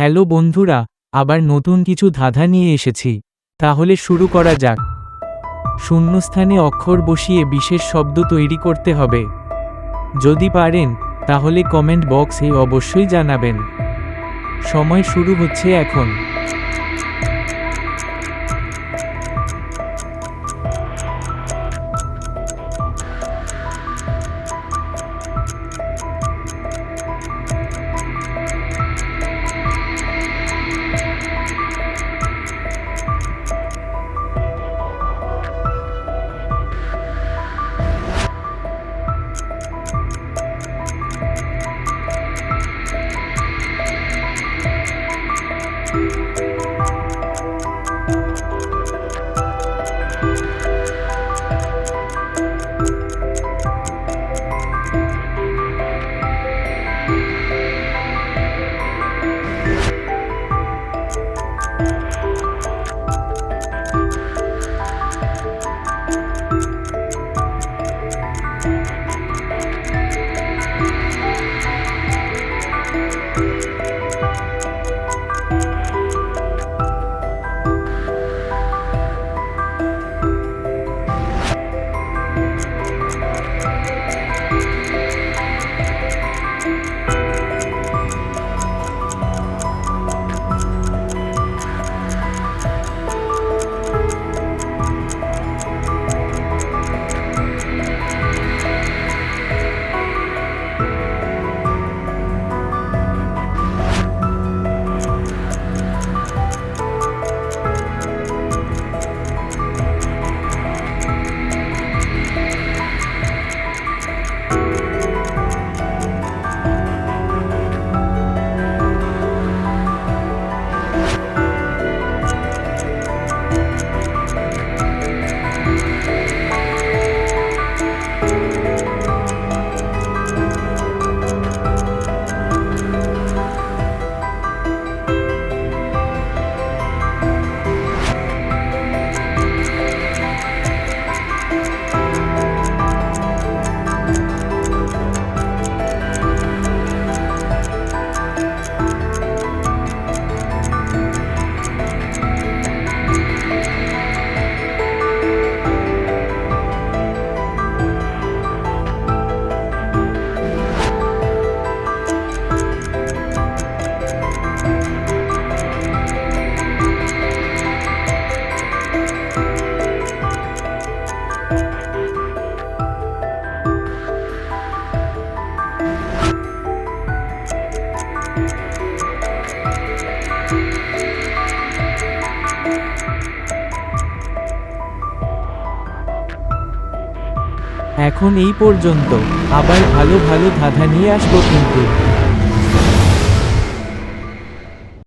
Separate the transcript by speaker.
Speaker 1: Hello বন্ধুরা, আবার নতুন কিছু ধাঁধা নিয়ে এসেছি। তাহলে শুরু করা যাক। শূন্যস্থানে অক্ষর বসিয়ে বিশেষ শব্দ তৈরি করতে হবে। যদি পারেন, তাহলে কমেন্ট বক্সে অবশ্যই জানাবেন। সময় শুরু হচ্ছে এখন। এখন এই পর্যন্ত আবার ভালো ভালো ধাঁধা নিয়ে আসব কিন্তু।